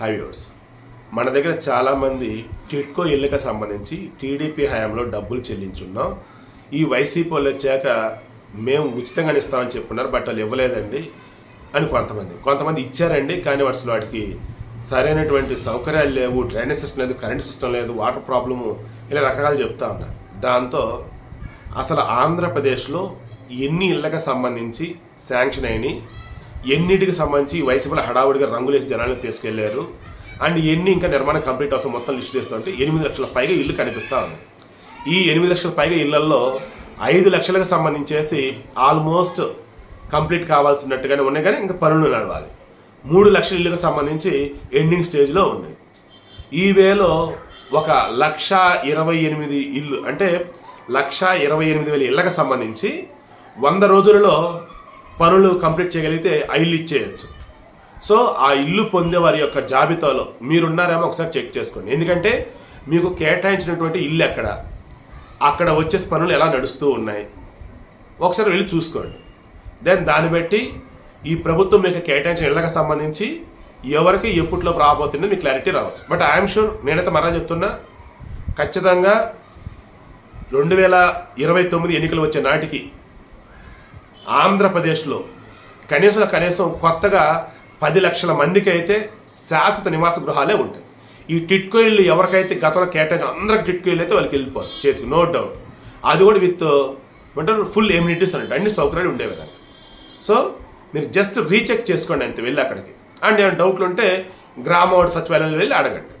హైవ్యూర్స్ మన దగ్గర చాలామంది టిడ్కో ఇళ్ళకి సంబంధించి టీడీపీ హయాంలో డబ్బులు చెల్లించున్నాం. ఈ వైసీపీ వాళ్ళు వచ్చాక మేము ఉచితంగా ఇస్తామని చెప్పున్నారు బట్ వాళ్ళు ఇవ్వలేదండి అని కొంతమంది. కొంతమంది ఇచ్చారండి కానీ అసలు వాటికి సరైనటువంటి సౌకర్యాలు లేవు డ్రైనేజ్ సిస్టమ్ లేదు కరెంట్ సిస్టమ్ లేదు వాటర్ ప్రాబ్లము ఇలా రకరకాలు చెప్తా ఉన్నారు దాంతో అసలు ఆంధ్రప్రదేశ్లో ఎన్ని ఇళ్ళకి సంబంధించి శాంక్షన్ అయినాయి ఎన్నిటికి సంబంధించి వైసీపీలో హడావుడిగా రంగులేసి జనాలను తీసుకెళ్ళారు. అండ్ ఎన్ని ఇంకా నిర్మాణం కంప్లీట్ అవసరం మొత్తం లిస్ట్ చేస్తుంటే ఎనిమిది లక్షల పైగా ఇల్లు కనిపిస్తా ఉంది. ఈ ఎనిమిది లక్షల పైగా ఇళ్ళలో ఐదు లక్షలకు సంబంధించేసి ఆల్మోస్ట్ కంప్లీట్ కావాల్సినట్టుగానే ఉన్నాయి. కానీ ఇంకా పనులు నడవాలి. మూడు లక్షల ఇళ్ళకు సంబంధించి ఎండింగ్ స్టేజ్లో ఉన్నాయి. ఈ వేలో ఒక లక్ష ఇరవై ఎనిమిది ఇల్లు అంటే లక్ష ఇరవై ఎనిమిది వేల ఇళ్ళకు సంబంధించి వంద రోజులలో పనులు కంప్లీట్ చేయగలిగితే ఆ ఇల్లు ఇచ్చేయచ్చు. సో ఆ ఇల్లు పొందే వారి యొక్క జాబితాలో మీరున్నారేమో ఒకసారి చెక్ చేసుకోండి. ఎందుకంటే మీకు కేటాయించినటువంటి ఇల్లు ఎక్కడ? అక్కడ వచ్చేసి పనులు ఎలా నడుస్తూ ఉన్నాయి? ఒకసారి వెళ్ళి చూసుకోండి. దెన్ దాన్ని బట్టి ఈ ప్రభుత్వం మీకు కేటాయించిన ఇళ్ళకి సంబంధించి ఎవరికి ఎప్పట్లో రాబోతుందో మీకు క్లారిటీ రావచ్చు. బట్ ఐఎమ్ షూర్ నేనైతే మరలా చెప్తున్నా ఖచ్చితంగా రెండు వేల ఇరవై తొమ్మిది ఎన్నికలు వచ్చే నాటికి ఆంధ్రప్రదేశ్లో కనీసం కనీసం కొత్తగా పది లక్షల మందికి అయితే శాశ్వత నివాస గృహాలే ఉంటాయి. ఈ టిట్కో ఇల్లు ఎవరికైతే గతంలో కేటాయించి అందరికి టిట్కో ఇల్లు అయితే వాళ్ళకి వెళ్ళిపోవచ్చు చేతికి నో డౌట్ అది కూడా విత్ ఏమంటారు ఫుల్ ఎమ్యూనిటీస్ అంటే అన్ని సౌకర్యాలు ఉండే విధంగా. సో మీరు జస్ట్ రీచెక్ చేసుకోండి అంతే వెళ్ళి అక్కడికి. అండ్ ఏమైనా డౌట్లు ఉంటే గ్రామ వాడు సచివాలయంలో వెళ్ళి అడగండి.